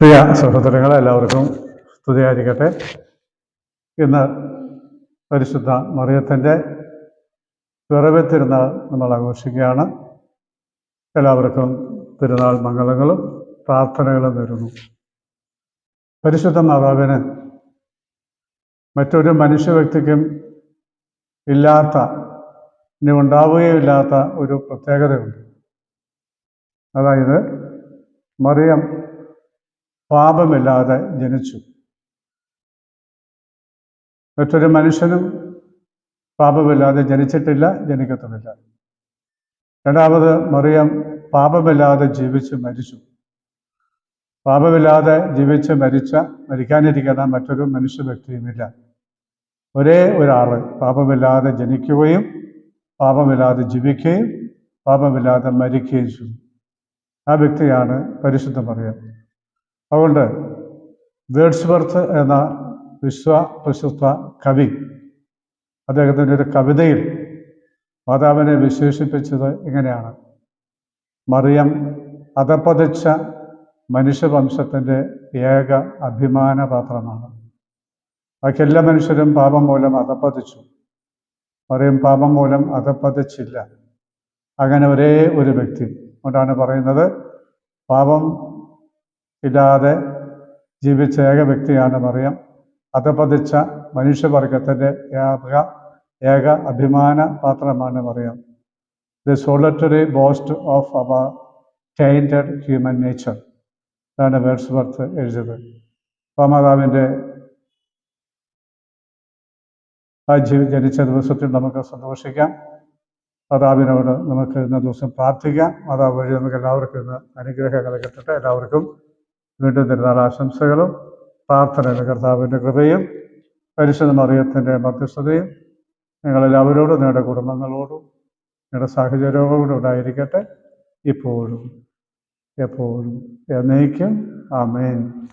പ്രിയ സഹോദരങ്ങൾ എല്ലാവർക്കും സ്തുതിയായിരിക്കട്ടെ. ഇന്ന് പരിശുദ്ധ മറിയത്തിന്റെ പിറവി തിരുനാൾ നമ്മൾ ആഘോഷിക്കുകയാണ്. എല്ലാവർക്കും തിരുനാൾ മംഗളങ്ങളും പ്രാർത്ഥനകളും നേരുന്നു. പരിശുദ്ധ മാതാവിന് മറ്റൊരു മനുഷ്യ വ്യക്തിക്കും ഇല്ലാത്ത ഇനി ഉണ്ടാവുകയില്ലാത്ത ഒരു പ്രത്യേകതയുണ്ട്. അതായത് മറിയം പാപമില്ലാതെ ജനിച്ചു. മറ്റൊരു മനുഷ്യനും പാപമില്ലാതെ ജനിച്ചിട്ടില്ല ജനിക്കത്തുമില്ല. രണ്ടാമത് മറിയം പാപമില്ലാതെ ജീവിച്ച് മരിച്ചു. പാപമില്ലാതെ ജീവിച്ച് മരിച്ച മരിക്കാനിരിക്കുന്ന മറ്റൊരു മനുഷ്യ വ്യക്തിയുമില്ല. ഒരേ ഒരാൾ പാപമില്ലാതെ ജനിക്കുകയും പാപമില്ലാതെ ജീവിക്കുകയും പാപമില്ലാതെ മരിക്കുകയും ചെയ്തു. ആ വ്യക്തിയാണ് പരിശുദ്ധ മറിയം. അതുകൊണ്ട് വേർഡ്സ് ബർത്ത് എന്ന വിശ്വ പ്രശസ്ത കവി അദ്ദേഹത്തിന്റെ ഒരു കവിതയിൽ മാതാവിനെ വിശേഷിപ്പിച്ചത് ഇങ്ങനെയാണ്. മറിയം അതപ്പതിച്ച മനുഷ്യവംശത്തിന്റെ ഏക അഭിമാന പാത്രമാണ്. ബാക്കി എല്ലാ മനുഷ്യരും പാപം മൂലം അതപ്പതിച്ചു മറിയം പാപം മൂലം അതപ്പതിച്ചില്ല അങ്ങനെ ഒരേ ഒരു വ്യക്തി. കൊണ്ടാണ് പറയുന്നത് പാപം ഇല്ലാതെ ജീവിച്ച ഏക വ്യക്തിയാണ് മറിയം അധപതിച്ച മനുഷ്യവർഗത്തിന്റെ ഏക ഏക അഭിമാന പാത്രമാണ് Mariyam the solitary boast of our tainted human nature ഇതാണ് വേർഡ്സ് വർത്ത് എഴുതിയത്. മാതാവിന്റെ ആ ജീവ ജനിച്ച ദിവസത്തിൽ നമുക്ക് സന്തോഷിക്കാം. മാതാവിനോട് നമുക്ക് ഇന്ന ദിവസം പ്രാർത്ഥിക്കാം. മാതാവ് വഴി നമുക്ക് എല്ലാവർക്കും ഇന്ന് അനുഗ്രഹം കിട്ടട്ടെ എല്ലാവർക്കും വീണ്ടും തിരുനാൾ ആശംസകളും പ്രാർത്ഥനയുടെ കർത്താവിന്റെ കൃപയും പരിശുദ്ധ മറിയത്തിന്റെ മധ്യസ്ഥതയും നിങ്ങളെല്ലാവരോടും നിങ്ങളുടെ കുടുംബങ്ങളോടും നിങ്ങളുടെ സാഹചര്യങ്ങളോടും ഉണ്ടായിരിക്കട്ടെ. ഇപ്പോഴും എപ്പോഴും എന്നേക്കും. ആമേൻ.